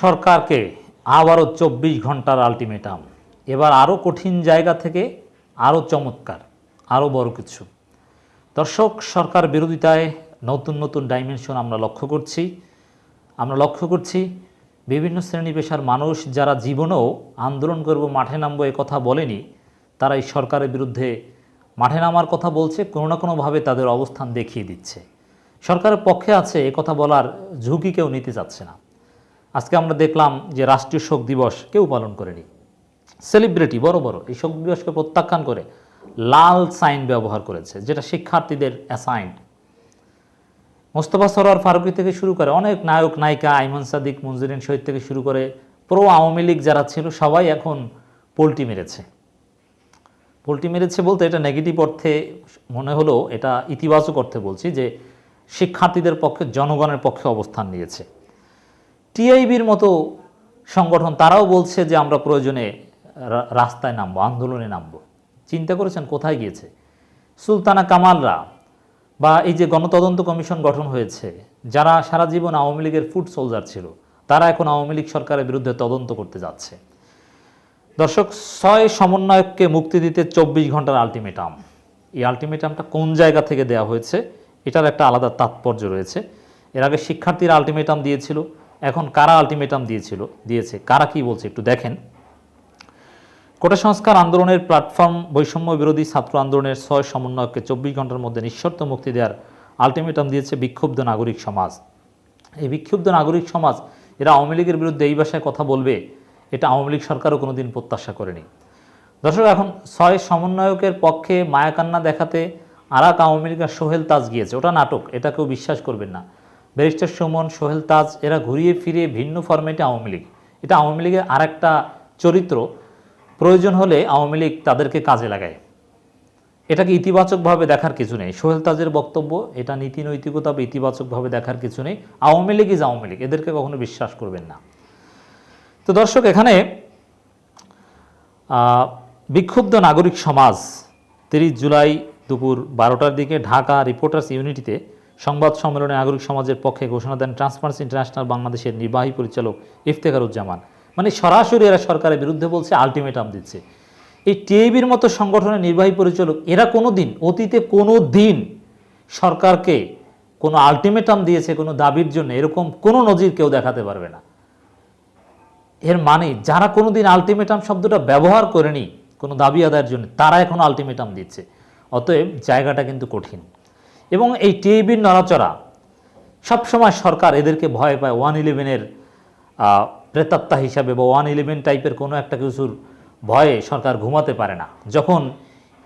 সরকারকে আবারও চব্বিশ ঘণ্টার আলটিমেটাম। এবার আরও কঠিন জায়গা থেকে আরও চমৎকার, আরও বড় কিছু। দর্শক, সরকার বিরোধিতায় নতুন নতুন ডাইমেনশন আমরা লক্ষ্য করছি। আমরা লক্ষ্য করছি বিভিন্ন শ্রেণি পেশার মানুষ যারা জীবনেও আন্দোলন করব, মাঠে নামবো এ কথা বলেনি, তারা এই সরকারের বিরুদ্ধে মাঠে নামার কথা বলছে, কোনো না কোনোভাবে তাদের অবস্থান দেখিয়ে দিচ্ছে। সরকারের পক্ষে আছে এ কথা বলার ঝুঁকি কেউ নিতে চাচ্ছে না। আজকে আমরা দেখলাম যে রাষ্ট্রীয় শোক দিবস কেউ পালন করেনি। সেলিব্রিটি বড় বড় এই শোক দিবসকে প্রত্যাখ্যান করে লাল সাইন ব্যবহার করেছে, যেটা শিক্ষার্থীদের অ্যাসাইন মোস্তফা সরোয়ার ফারুকি থেকে শুরু করে অনেক নায়ক, নায়িকা, আইমান সাদিক মঞ্জুরিন শহীদ থেকে শুরু করে প্রো আওয়ামী লীগ যারা ছিল, সবাই এখন পোলটি মেরেছে। পোলটি মেরেছে বলতে এটা নেগেটিভ অর্থে মনে হলো এটা ইতিবাচক অর্থে বলছি যে শিক্ষার্থীদের পক্ষে, জনগণের পক্ষে অবস্থান নিয়েছে। টিআইবির মতো সংগঠন, তারাও বলছে যে আমরা প্রয়োজনে রাস্তায় নামবো, আন্দোলনে নামবো। চিন্তা করেছেন কোথায় গিয়েছে? সুলতানা কামালরা বা এই যে গণতদন্ত কমিশন গঠন হয়েছে, যারা সারা জীবন আওয়ামী লীগের ফুড সোলজার ছিল, তারা এখন আওয়ামী লীগ সরকারের বিরুদ্ধে তদন্ত করতে যাচ্ছে। দর্শক, ছয় সমন্বয়ককে মুক্তি দিতে চব্বিশ ঘণ্টার আলটিমেটাম। এই আলটিমেটামটা কোন জায়গা থেকে দেওয়া হয়েছে, এটার একটা আলাদা তাৎপর্য রয়েছে। এর আগে শিক্ষার্থীরা আলটিমেটাম দিয়েছিল এখন কারা আলটিমেটাম দিয়েছিল, দিয়েছে, কারা কি বলছে একটু দেখেন। কোটা সংস্কার আন্দোলনের প্ল্যাটফর্ম বৈষম্য বিরোধী ছাত্র আন্দোলনের ছয় সমন্বয়ককে চব্বিশ ঘণ্টার মধ্যে নিঃশর্ত মুক্তি দেওয়ার আলটিমেটাম দিয়েছে বিক্ষুব্ধ নাগরিক সমাজ। এই বিক্ষুব্ধ নাগরিক সমাজ, এরা আওয়ামী লীগের বিরুদ্ধে এই ভাষায় কথা বলবে, এটা আওয়ামী লীগ সরকারও কোনোদিন প্রত্যাশা করেনি। দর্শক, এখন ছয় সমন্বয়কের পক্ষে মায়াকান্না দেখাতে আরাক আওয়ামী লীগের সোহেল তাজ গিয়েছে ওটা নাটক, এটা কেউ বিশ্বাস করবেন না। ব্যারিস্টার সুমন, সোহেল তাজ, এরা ঘুরিয়ে ফিরিয়ে ভিন্ন ফরম্যাটে আওয়ামী লীগ। এটা আওয়ামী লীগের আর একটা চরিত্র। প্রয়োজন হলে আওয়ামী লীগ তাদেরকে কাজে লাগায়। এটাকে ইতিবাচকভাবে দেখার কিছু নেই। সোহেল তাজের বক্তব্য, এটা নীতি নৈতিকতা বা ইতিবাচকভাবে দেখার কিছু নেই। আওয়ামী লীগ ইজ আওয়ামী লীগ, এদেরকে কখনো বিশ্বাস করবেন না। তো দর্শক, এখানে বিক্ষুব্ধ নাগরিক সমাজ, তিরিশ জুলাই দুপুর বারোটার দিকে ঢাকা রিপোর্টার্স ইউনিটিতে সংবাদ সম্মেলনে নাগরিক সমাজের পক্ষে ঘোষণা দেন ট্রান্সপারেন্সি ইন্টারন্যাশনাল বাংলাদেশের নির্বাহী পরিচালক ইফতেখারুজ্জামান। মানে সরাসরি এরা সরকারের বিরুদ্ধে বলছে আলটিমেটাম দিচ্ছে। এই টিএবির মতো সংগঠনের নির্বাহী পরিচালক এরা কোনো দিন অতীতে কোনো দিন সরকারকে কোনো আলটিমেটাম দিয়েছে, কোনো দাবির জন্য এরকম কোনো নজির কেউ দেখাতে পারবে না। এর মানে যারা কোনোদিন আলটিমেটাম শব্দটা ব্যবহার করেনি, কোনো দাবি আদায়ের জন্য, তারা এখন আলটিমেটাম দিচ্ছে। অতএব জায়গাটা কিন্তু কঠিন। এবং এই টিএবির নড়াচড়া সবসময় সরকার এদেরকে ভয় পায় ওয়ান ইলেভেনের প্রেতাত্মা হিসাবে বা ওয়ান ইলেভেন টাইপের কোনো একটা কিছুর ভয়ে সরকার ঘুমাতে পারে না। যখন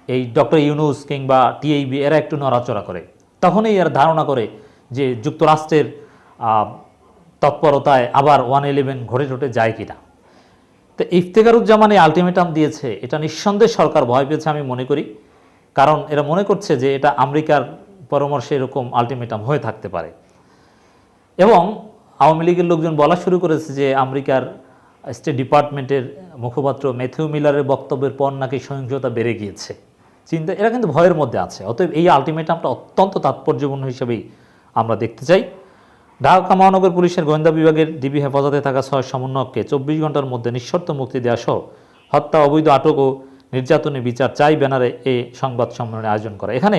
এই ডক্টর ইউনুস কিংবা টিএইবি এরা একটু নড়াচড়া করে, তখনই এর ধারণা করে যে যুক্তরাষ্ট্রের তৎপরতায় আবার ওয়ান ইলেভেন ঘটে ঘটে যায় কিনা। তো ইফতেখারুজ্জামান আলটিমেটাম দিয়েছে, এটা নিঃসন্দেহে সরকার ভয় পেয়েছে আমি মনে করি। কারণ এরা মনে করছে যে এটা আমেরিকার পরামর্শে এরকম আলটিমেটাম হয়ে থাকতে পারে। এবং আওয়ামী লীগের লোকজন বলা শুরু করেছে যে আমেরিকার স্টেট ডিপার্টমেন্টের মুখপাত্র ম্যাথিউ মিলারের বক্তব্যের পর নাকি সহিংসতা বেড়ে গিয়েছে। চিন্তা, এরা কিন্তু ভয়ের মধ্যে আছে, অতএব এই আলটিমেটামটা অত্যন্ত তাৎপর্যপূর্ণ হিসেবেই আমরা দেখতে চাই। ঢাকা মহানগর পুলিশের গোয়েন্দা বিভাগের ডিবি হেফাজতে থাকা ছয় সমন্বয়ককে চব্বিশ ঘণ্টার মধ্যে নিঃশর্ত মুক্তি দেওয়া সহ হত্যা, অবৈধ আটক ও নির্যাতনের বিচার চাই ব্যানারে এই সংবাদ সম্মেলনের আয়োজন করা। এখানে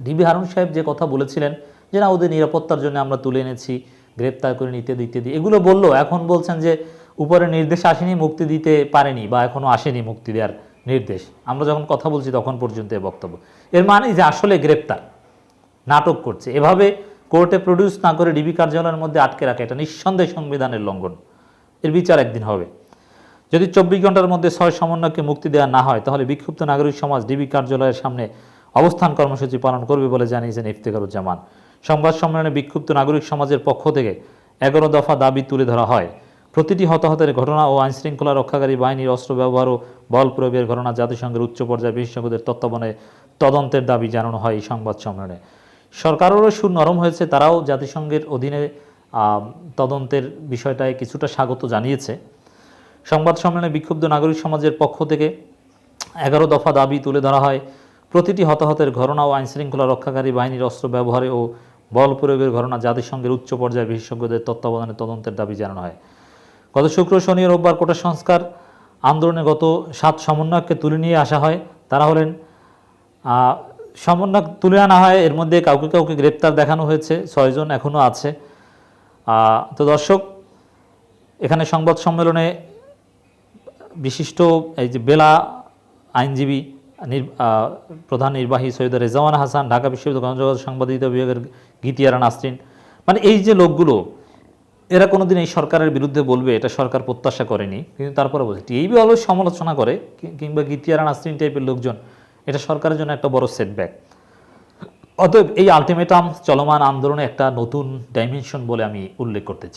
ডিবি হারুন সাহেব যে কথা বলেছিলেন যে, না, ওদের নিরাপত্তার জন্য আমরা তুলে এনেছি, গ্রেপ্তার করে নিতে, দিতে দিই এগুলো বলল। এখন বলছেন যে, উপরে নির্দেশ আসেনি, মুক্তি দিতে পারেনি বা এখনও আসেনি মুক্তি দেওয়ার নির্দেশ। আমরা যখন কথা বলছি তখন পর্যন্ত এই বক্তব্য। এর মানে যে, আসলে গ্রেপ্তার, নাটক করছে। এভাবে কোর্টে প্রডিউস না করে ডিবি কার্যালয়ের মধ্যে আটকে রাখে, এটা নিঃসন্দেহে সংবিধানের লঙ্ঘন। এর বিচার একদিন হবে। যদি চব্বিশ ঘণ্টার মধ্যে ছয় সমন্বয়কে মুক্তি দেওয়া না হয়, তাহলে বিক্ষুব্ধ নাগরিক সমাজ ডিবি কার্যালয়ের সামনে অবস্থান কর্মসূচি পালন করবে বলে জানিয়েছেন ইফতেখারুজ্জামান। সংবাদ সম্মেলনে বিক্ষুব্ধ নাগরিক সমাজের পক্ষ থেকে এগারো দফা দাবি তুলে ধরা হয়। প্রতিটি হতাহতের ঘটনা ও আইনশৃঙ্খলা রক্ষাকারী বাহিনীর অস্ত্র ব্যবহার ও বল প্রয়োগের ঘটনা জাতিসংঘের উচ্চ পর্যায়ে বিশেষজ্ঞদের তত্ত্বাবধানে তদন্তের দাবি জানানো হয় এই সংবাদ সম্মেলনে। সরকারেরও সুর নরম হয়েছে, তারাও জাতিসংঘের অধীনে তদন্তের বিষয়টায় কিছুটা স্বাগত জানিয়েছে। সংবাদ সম্মেলনে বিক্ষুব্ধ নাগরিক সমাজের পক্ষ থেকে এগারো দফা দাবি তুলে ধরা হয়। প্রতিটি হতাহতের ঘটনা ও আইনশৃঙ্খলা রক্ষাকারী বাহিনীর অস্ত্র ব্যবহারে ও বল প্রয়োগের ঘটনা জাতিসংঘের উচ্চ পর্যায়ে বিশেষজ্ঞদের তত্ত্বাবধানে তদন্তের দাবি জানানো হয়। গত শুক্র শনি রোববার কোটা সংস্কার আন্দোলনে গত সাত সমন্বয়ককে তুলে নিয়ে আসা হয়। তারা হলেন সমন্বয়ক তুলে আনা হয়, এর মধ্যে কাউকে কাউকে গ্রেপ্তার দেখানো হয়েছে ছয়জন এখনও আছে। তো দর্শক, এখানে সংবাদ সম্মেলনে বিশিষ্ট এই যে বেলা আইনজীবী প্রধান নির্বাহী সৈয়দ রেজাওয়ান হাসান, ঢাকা বিশ্ববিদ্যালয় গণযোগাযোগ সাংবাদিকতা বিভাগের গীতিয়ারা নাসরিন। মানে এই যে লোকগুলো, এরা কোনোদিন এই সরকারের বিরুদ্ধে বলবে, এটা সরকার প্রত্যাশা করেনি। কিন্তু তারপরে বলছে টিএবি অলওয়েজ সমালোচনা করে কিংবা গীতিয়ারা নাসরিন টাইপের লোকজন, এটা সরকারের জন্য একটা বড় সেটব্যাক অতএব এই আলটিমেটাম চলমান আন্দোলনে একটা নতুন ডাইমেনশন বলে আমি উল্লেখ করতে চাই।